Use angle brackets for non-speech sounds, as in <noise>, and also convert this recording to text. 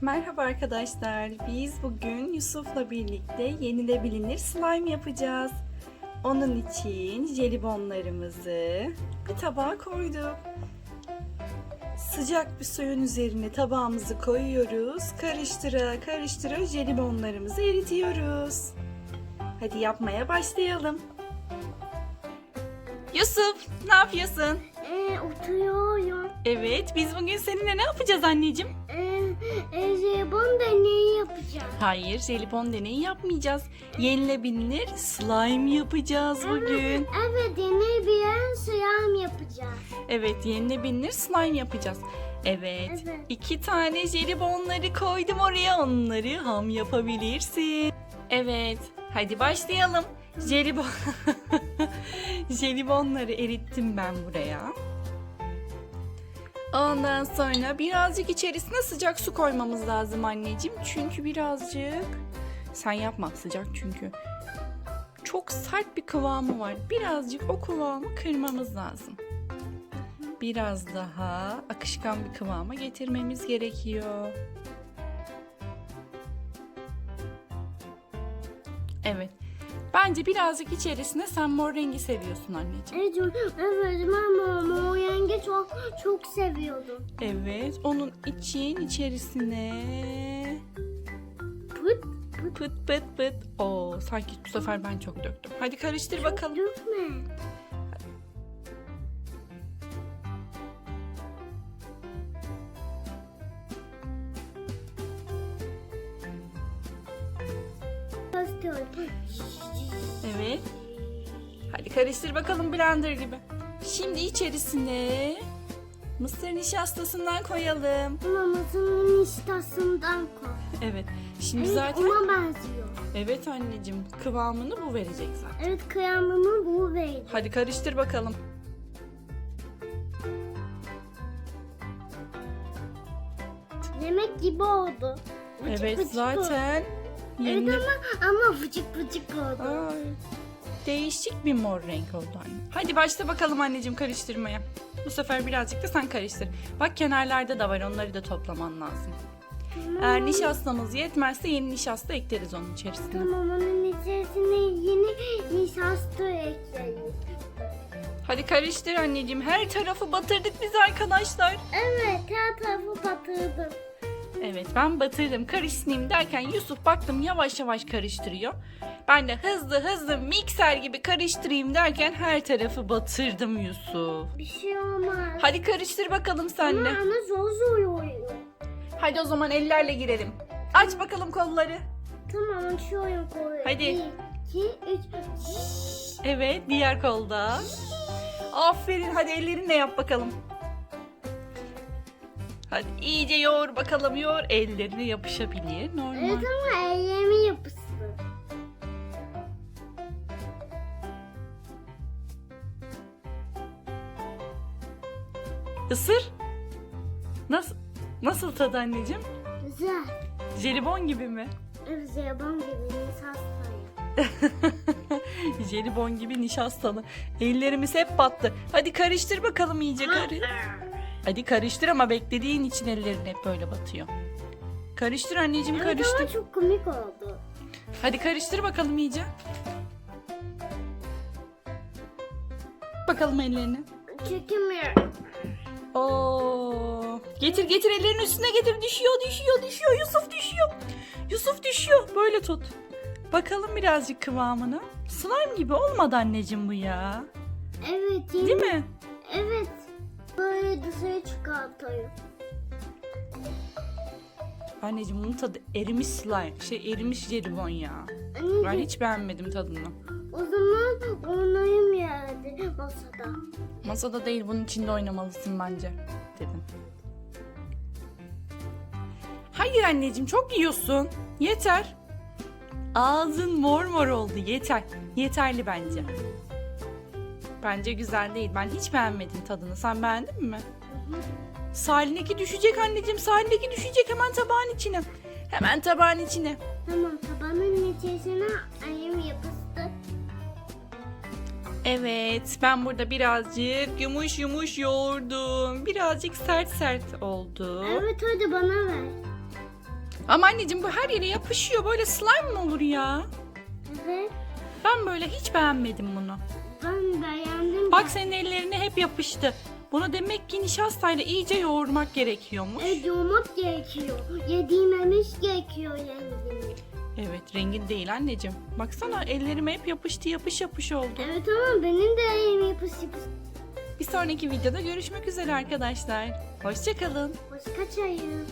Merhaba arkadaşlar. Biz bugün Yusuf'la birlikte yenilebilir slime yapacağız. Onun için jelibonlarımızı bir tabağa koyduk. Sıcak bir suyun üzerine tabağımızı koyuyoruz. Karıştıra karıştıra jelibonlarımızı eritiyoruz. Hadi yapmaya başlayalım. Yusuf, ne yapıyorsun? Ee, oturuyorum. Evet, biz bugün seninle ne yapacağız anneciğim? Ee, e. Hayır, jelibon deneyi yapmayacağız. Yenilebilir slime yapacağız bugün. Evet, yeni bir yer slime yapacağım. Evet, yenilebilir slime yapacağız. Evet, Evet. iki tane jelibonları koydum oraya. Onları ham yapabilirsin. Evet, hadi başlayalım. Jelibon... <laughs> Jelibonları erittim ben buraya. Ondan sonra birazcık içerisine sıcak su koymamız lazım anneciğim. Çünkü birazcık... Sen yapma sıcak çünkü. Çok sert bir kıvamı var. Birazcık o kıvamı kırmamız lazım. Biraz daha akışkan bir kıvama getirmemiz gerekiyor. Evet. Bence birazcık içerisine sen mor rengi seviyorsun anneciğim. Evet, evet ben mor, mor rengi çok çok seviyordum. Evet. Onun için içerisine Pıt pıt pıt pıt. Oo, sanki bu sefer ben çok döktüm. Hadi karıştır bakalım. dökme. Bastıyorum. Evet. Hadi karıştır bakalım blender gibi. Şimdi içerisine mısır nişastasından koyalım. Mamasının iştasından koy. Evet. Şimdi Evet, zaten ona benziyor. Evet anneciğim kıvamını bu verecek zaten. Evet kıyamını bu verdi. Hadi karıştır bakalım. Yemek gibi oldu. Vıcık evet vıcık oldu. Zaten Evet yeni ama, ama vıcık vıcık oldu. Ay, değişik bir mor renk oldu anne. Hadi başla bakalım anneciğim karıştırmaya. Bu sefer birazcık da sen karıştır. Bak kenarlarda da var onları da toplaman lazım. Eğer nişastamız yetmezse yeni nişasta ekleriz onun içerisine. Tamam onun içerisine yeni nişasta ekleyelim. Hadi karıştır anneciğim. Her tarafı batırdık biz arkadaşlar. Evet her tarafı batırdım. Evet ben batırdım karıştırayım derken Yusuf baktım yavaş yavaş karıştırıyor. Ben de hızlı hızlı mikser gibi karıştırayım derken her tarafı batırdım Yusuf. Bir şey olmaz. Hadi karıştır bakalım sen de. Ama ama zor zor oluyor. Hadi o zaman ellerle girelim. Aç bakalım kolları. Tamam açıyorum koyuyorum. Hadi. Bir, iki, üç. Evet diğer kolda. Aferin hadi ellerinle yap bakalım. Hadi iyice yoğur bakalım yoğur. Ellerine yapışabilir normal. Evet ama ellerimi yapıştı. Isır. Nasıl nasıl tadı anneciğim? Güzel. Jelibon gibi mi? Evet zeyban gibi nişastayı. Jelibon gibi nişastalı. <laughs> Ellerimiz hep battı. Hadi karıştır bakalım iyice karı. Hadi karıştır ama beklediğin için ellerin hep böyle batıyor. Karıştır anneciğim Evet karıştır. ama çok komik oldu. Hadi karıştır bakalım iyice. Bakalım ellerini. Çekemiyorum. Oo. Getir getir ellerin üstüne getir. Düşüyor düşüyor düşüyor. Yusuf düşüyor. Yusuf düşüyor. Böyle tut. Bakalım birazcık kıvamına. Slime gibi olmadı anneciğim bu ya. Evet. Değil mi? Evet. Böyle dışarı çıkartıyor. Anneciğim bunun tadı erimiş slime. Şey erimiş jelibon ya. Ben Anneciğim hiç beğenmedim tadını. o zaman oynayayım yerde masada. Masada değil bunun içinde oynamalısın bence dedim. Hayır anneciğim çok yiyorsun. Yeter. Ağzın mor mor oldu yeter. Yeterli bence. Bence güzel değil. Ben hiç beğenmedim tadını. Sen beğendin mi? Salindeki düşecek anneciğim. Salindeki düşecek hemen tabağın içine. Hemen tabağın içine. Tamam tabanın içerisine ayım yapıştı. Evet, ben burada birazcık yumuş yumuş yoğurdum. Birazcık sert sert oldu. Evet hadi bana ver. Ama anneciğim bu her yere yapışıyor. Böyle slime mı olur ya? Evet. Ben böyle hiç beğenmedim bunu. Ben beğendim. Bak senin ellerine hep yapıştı. Bunu demek ki nişastayla iyice yoğurmak gerekiyormuş. Evet yoğurmak gerekiyor. Yediğmemiş gerekiyor rengini. Evet rengin değil anneciğim. Baksana ellerime hep yapıştı yapış yapış oldu. Evet ama benim de elim yapış yapış. Bir sonraki videoda görüşmek üzere arkadaşlar. Hoşçakalın. Çayım.